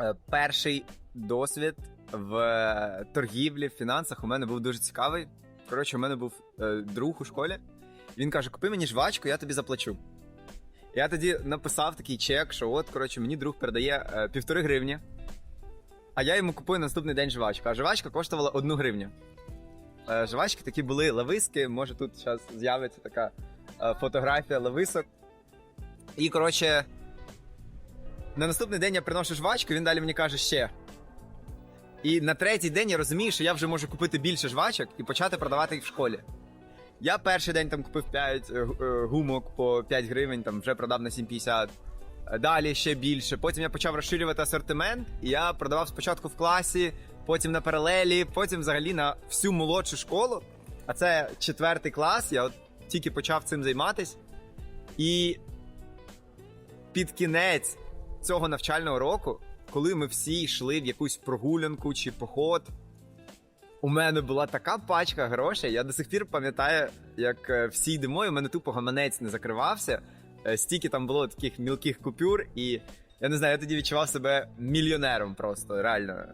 Е, Перший досвід в е, торгівлі, в фінансах у мене був дуже цікавий. Коротше, у мене був е, друг у школі. Він каже: Купи мені жвачку, я тобі заплачу. Я тоді написав такий чек, що от, коротше, мені друг передає півтори гривні, а я йому купую наступний день жвачку. А жвачка коштувала одну гривню. Жвачки такі були лависки, може тут зараз з'явиться така фотографія лависок. І, коротше, на наступний день я приношу жвачку, він далі мені каже ще. І на третій день я розумію, що я вже можу купити більше жвачок і почати продавати їх в школі. Я перший день там купив 5 гумок по 5 гривень, там вже продав на 7,50. Е, Далі ще більше. Потім я почав розширювати асортимент, і я продавав спочатку в класі, потім на паралелі, потім взагалі на всю молодшу школу. А це четвертий клас, я от тільки почав цим займатись. І під кінець цього навчального року, коли ми всі йшли в якусь прогулянку чи поход, у мене була така пачка грошей. Я до сих пір пам'ятаю, як е, всі йдемо, і у мене тупо гаманець не закривався. Е, Стільки там було таких мілких купюр, і я не знаю, я тоді відчував себе мільйонером просто, реально.